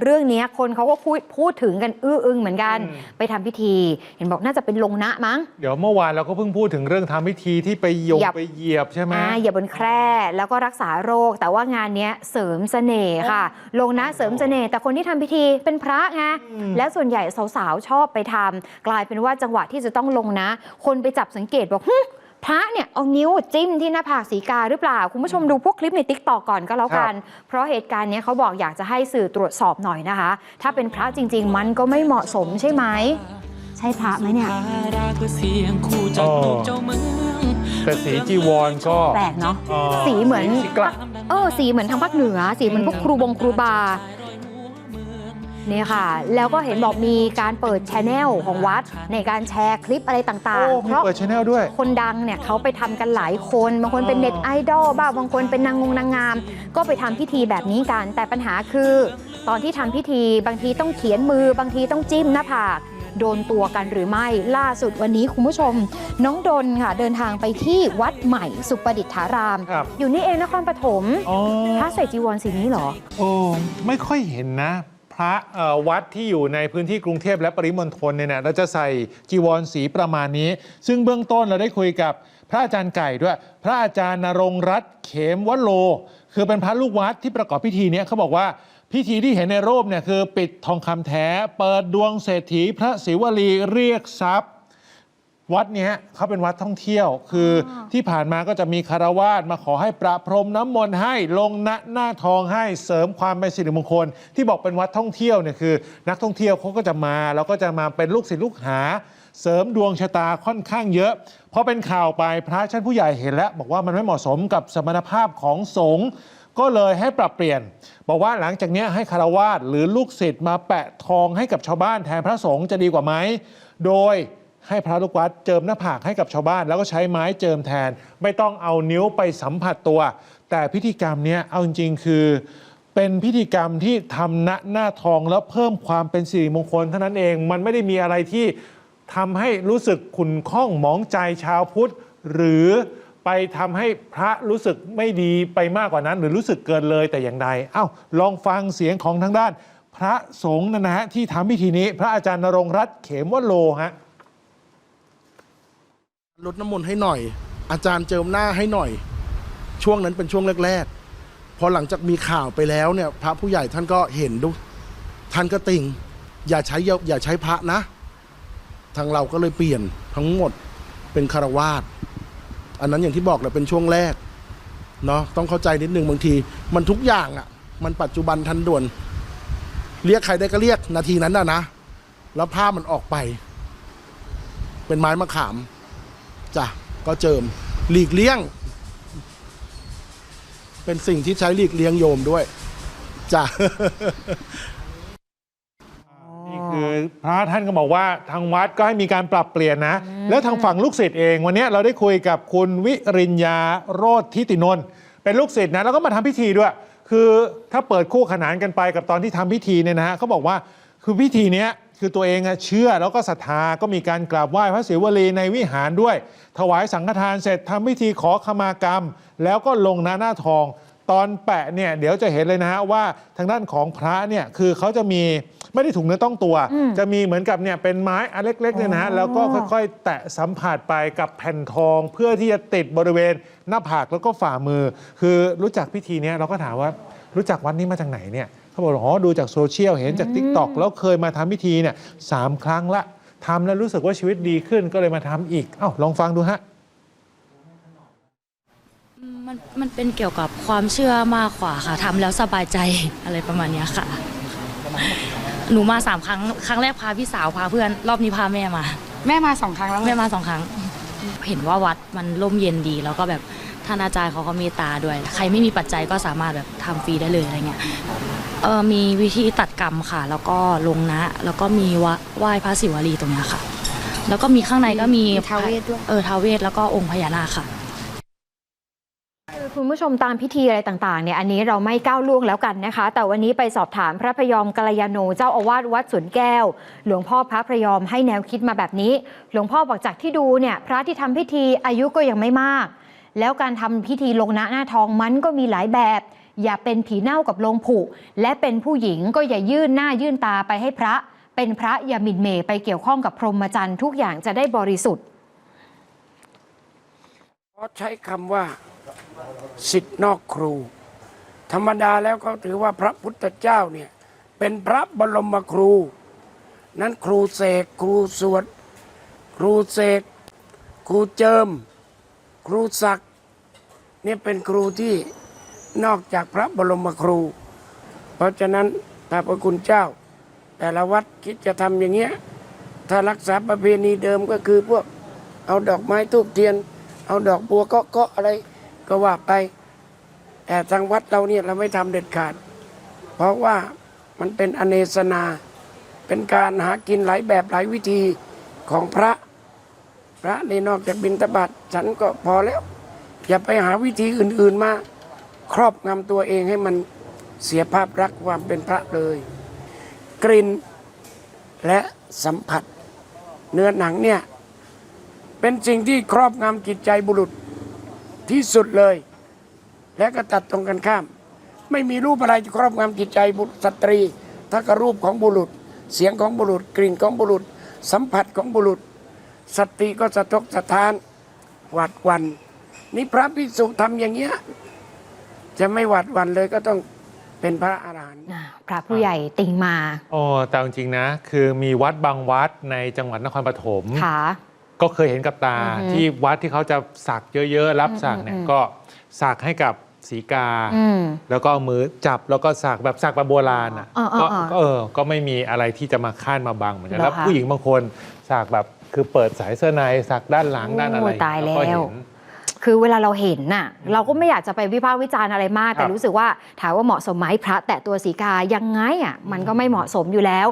เรื่องเนี้ยคนเขาก็พูดพูดถึงกันอื้ออึงเหมือนกันอืมไปทำพิธี เห็นบอกน่าจะเป็นลงนะมั้ง เดี๋ยวเมื่อวานเราก็เพิ่งพูดถึงเรื่องทำพิธีที่ไปยงเหยียบไปเหยียบใช่ไหมอ่าอย่าบนแคร่แล้วก็รักษาโรค แต่ว่างานเนี้ยเสริมเสน่ห์ค่ะ ลงนะเสริมเสน่ห์แต่คนที่ทำพิธีเป็นพระไงอืมแล้วส่วนใหญ่สาวๆชอบไปทำกลายเป็นว่าจังหวะที่จะต้องลงนะ คนไปจับสังเกตบอกหึ พระเนี่ยเอานิ้วจิ้มที่หน้าผากสีกาหรือเปล่า คุณผู้ชมดูพวกคลิปในติ๊กตอกก่อนก็แล้วกัน เพราะเหตุการณ์เนี้ยเขาบอกอยากจะให้สื่อตรวจสอบหน่อยนะคะ ถ้าเป็นพระจริง ๆ มันก็ไม่เหมาะสมใช่ไหมใช่พระไหมเนี่ยรักเสียงคู่จากลูกเจ้าเมืองแต่สีจีวรก็แปลกเนาะอ๋อสีเหมือนสีกระเออสีเหมือนทางภาคเหนือ สีเหมือนพวกครูบงครูบา เนี่ยค่ะ แล้วก็เห็นบอกมีการเปิดชแนลของวัด ในการแชร์คลิปอะไรต่างโอ้ๆ มีเพราะเปิดชแนลด้วย คนดังเนี่ยเขาไปทำกันหลายคน บางคนเป็นอ๋อเน็ตไอดอลบ้างบางคนเป็นนางงงนางงาม ก็ไปทำพิธีแบบนี้กัน แต่ปัญหาคือ ตอนที่ทำพิธีบางทีต้องเขียนมือบางทีต้องจิ้มหน้าผากโดนตัวกันหรือไม่ล่าสุดวันนี้คุณผู้ชม น้องดนค่ะเดินทางไปที่วัดใหม่สุประดิษฐาราม ครับ อยู่นี่เองนครปฐมอ๋อพระใส่จีวรสีนี้เหรอ โอ้ไม่ค่อยเห็นนะพ ระวัดที่อยู่ในพื้นที่กรุงเทพและปริมณฑลเนี่ยนะเราจะใส่จีวรสีประมาณนี้ ซึ่งเบื้องต้นเราได้คุยกับพระอาจารย์ไก่ด้วย พระอาจารย์นรงรัตน์เขมวโล คือเป็นพระลูกวัดที่ประกอบพิธีนี้เขาบอกว่าพิธีที่เห็นในรูปเนี่ยคือปิดทองคำแท้ เปิดดวงเศรษฐีพระศิวลีเรียกทรัพย์ วัดเนี้ยเขาเป็นวัดท่องเที่ยว คืออที่ผ่านมาก็จะมีคารวาสมาขอให้ประพรมน้ำมนต์ให้ลงณหน้าทองให้เสริมความเป็นสิริมงคล ที่บอกเป็นวัดท่องเที่ยวเนี่ยคือ นักท่องเที่ยวเขาก็จะมาแล้วก็จะมาเป็นลูกศิษย์ลูกหา เสริมดวงชะตาค่อนข้างเยอะพอเป็นข่าวไปพระชั้นผู้ใหญ่เห็นแล้ว บอกว่ามันไม่เหมาะสมกับสมรรถภาพของสงฆ์ก็เลยให้ปรับเปลี่ยน บอกว่าหลังจากเนี้ยให้คารวาสหรือลูกศิษย์มาแปะทองให้กับชาวบ้านแทนพระสงฆ์จะดีกว่าไหมโดย ให้พระลูกวัดเจิมหน้าผากให้กับชาวบ้าน แล้วก็ใช้ไม้เจิมแทน ไม่ต้องเอานิ้วไปสัมผัสตัว แต่พิธีกรรมนี้เอาจริงๆคือ เป็นพิธีกรรมที่ทำณหน้าทองแล้วเพิ่มความเป็นสิริมงคลเท่านั้นเองมันไม่ได้มีอะไรที่ทำให้รู้สึกขุนข้องหมองใจชาวพุทธ หรือไปทำให้พระรู้สึกไม่ดีไปมากกว่านั้น หรือรู้สึกเกินเลยแต่อย่างใดเอ้าลองฟังเสียงของทางด้าน พระสงฆ์นะฮะที่ทำพิธีนี้ พระอาจารย์นรงรัตน์เขมวโลฮะ ลดน้ำมนต์ให้หน่อย อาจารย์เจิมหน้าให้หน่อย ช่วงนั้นเป็นช่วงแรกๆ พอหลังจากมีข่าวไปแล้วเนี่ย พระผู้ใหญ่ท่านก็เห็นดู ท่านก็ติงอย่าใช้อย่าอย่าใช้พระนะ ทางเราก็เลยเปลี่ยนทั้งหมดเป็นคารวาสอันนั้นอย่างที่บอกแหละเป็นช่วงแรกเนาะต้องเข้าใจนิดนึงบางที มันทุกอย่างอะ่ะ มันปัจจุบันทันด่วน เรียกใครได้ก็เรียกนาทีนั้นนะนะ แล้วภาพมันออกไป เป็นไม้มะขาม จ้ะก็เจิมหลีกเลี่ยง เป็นสิ่งที่ใช้หลีกเลี่ยงโยมด้วยจ้ะนี่คือพระท่านก็บอกว่าทางวัดก็ให้มีการปรับเปลี่ยนนะ แล้วทางฝั่งลูกศิษย์เองวันนี้เราได้คุยกับคุณวิริญญาโรธทิตินนท์เป็นลูกศิษย์นะแล้วก็มาทำพิธีด้วย คือถ้าเปิดคู่ขนานกันไปกับตอนที่ทำพิธีเนี่ยนะฮะเขาบอกว่าคือพิธีเนี้ย คือตัวเองอะเชื่อแล้วก็ศรัทธาก็มีการกราบไหว้พระศิวลีในวิหารด้วย ถวายสังฆทานเสร็จทำพิธีขอขมากรรม แล้วก็ลงหน้าหน้าทองตอนแปะเนี่ยเดี๋ยวจะเห็นเลยนะฮะว่าทางด้านของพระเนี่ยคือเขาจะมีไม่ได้ถุงเนื้อต้องตัว จะมีเหมือนกับเนี่ยเป็นไม้อันเล็กๆเนี่ยนะฮะอ๋อแล้วก็ค่อยๆ แตะสัมผัสไปกับแผ่นทอง เพื่อที่จะติดบริเวณหน้าผากแล้วก็ฝ่ามือ คือรู้จักพิธีเนี้ยเราก็ถามว่ารู้จักวัดนี้มาจากไหนเนี่ย เขาบอกอ๋อดูจากโซเชียลเห็นจากทิกตอกแล้วเคยมาทำพิธีเนี่ยสามครั้งละทำแล้วรู้สึกว่าชีวิตดีขึ้นก็เลยมาทำอีกเอ้าลองฟังดูฮะมันมันเป็นเกี่ยวกับความเชื่อมากกว่าค่ะทำแล้วสบายใจอะไรประมาณเนี้ยค่ะ หนูมาสามครั้งครั้งแรกพาพี่สาวพาเพื่อนรอบนี้พาแม่มา แม่มาสองครั้งแล้วแม่มาสองครั้ง เห็นว่าวัดมันร่มเย็นดีแล้วก็แบบ ท่านอาจารย์เขาก็เมตตาด้วย ใครไม่มีปัจจัยก็สามารถแบบทำฟรีได้เลยอะไรเงี้ยเออมีวิธีตัดกรรมค่ะ แล้วก็ลงนะ แล้วก็มีวะไหว้พระศิวลีตรงเนี้ยค่ะ แล้วก็มีข้างในก็มีท้าวเวสด้วย เออท้าวเวสแล้วก็องค์พญานาคค่ะคือคุณผู้ชมตามพิธีอะไรต่างๆเนี่ยอันนี้เราไม่ก้าวล่วงแล้วกันนะคะ แต่วันนี้ไปสอบถามพระพยอมกัลยาโนเจ้าอาวาสวัดสวนแก้ว หลวงพ่อพระพยอมให้แนวคิดมาแบบนี้ หลวงพ่อบอกจากที่ดูเนี่ยพระที่ทำพิธีอายุก็ยังไม่มาก แล้วการทำพิธีลงหนะหน้าทองมันก็มีหลายแบบ อย่าเป็นผีเน่ากับลงผุและเป็นผู้หญิงก็อย่ายื่นหน้ายื่นตาไปให้พระ เป็นพระอย่าหมิ่นเหมไปเกี่ยวข้องกับพรหมจรรย์ทุกอย่างจะได้บริสุทธิ์เพราะใช้คำว่าสิทธินอกครู ธรรมดาแล้วเขาถือว่าพระพุทธเจ้าเนี่ยเป็นพระบรมครู นั้นครูเสกครูสวด ครูเสกครูเจิม รูศักดิ์เนี่ยเป็นครูที่นอกจากพระบรมครู เพราะฉะนั้นพระพระคุณเจ้า แต่ละวัดคิดจะทำอย่างเงี้ยถ้ารักษาประเพณีเดิมก็คือพวกเอาดอกไม้ทูบเทียน เอาดอกบัวเก็ก็อะไรก็ว่าไป แต่ทางวัดเราเนี่ยเราไม่ทำเด็ดขาด เพราะว่ามันเป็นอเนสนา เป็นการหากินหลายแบบหลายวิธีของพระ พระในนอกจากบิณฑบาตฉันก็พอแล้ว อย่าไปหาวิธีอื่นๆมาครอบงำตัวเองให้มันเสียภาพลักความเป็นพระเลย กลิ่นและสัมผัส เนื้อหนังเนี่ยเป็นสิ่งที่ครอบงำจิตใจบุรุษที่สุดเลย และก็ตัดตรงกันข้าม ไม่มีรูปอะไรจะครอบงำจิตใจบุตรสตรีถ้ากรูปของบุรุษ เสียงของบุรุษ กลิ่นของบุรุษ สัมผัสของบุรุษ สติก็สะทกสะท้าน หวาดหวันนี่พระภิกษุทำอย่างเงี้ยจะไม่หวาดหวันเลยก็ต้องเป็นพระอรหันต์อ่าพระผู้ใหญ่ติงมาโอ้แต่จริงๆนะ คือมีวัดบางวัดในจังหวัดนครปฐมค่ะก็เคยเห็นกับตาอือฮึที่วัดที่เขาจะสักเยอะๆ รับสักเนี่ยอืมอืมก็สักให้กับสีกาอืมแล้วก็เอามือจับแล้วก็สักแบบสักแบบโบราณอะอ๋ออ๋อก็อ๋อก็เออก็ไม่มีอะไรที่จะมาค้านมาบังเหมือนกันเหรอแล้วคะผู้หญิงบางคนสักแบบ คือเปิดสายเสื้อในซักด้านหลังด้านอะไรตายแล้ว ก็เห็น คือเวลาเราเห็นน่ะ เราก็ไม่อยากจะไปวิพากษ์วิจารณ์อะไรมาก แต่รู้สึกว่าถามว่าเหมาะสมไหมพระ แตะตัวสีกายังไงอะมันก็ไม่เหมาะสมอยู่แล้ว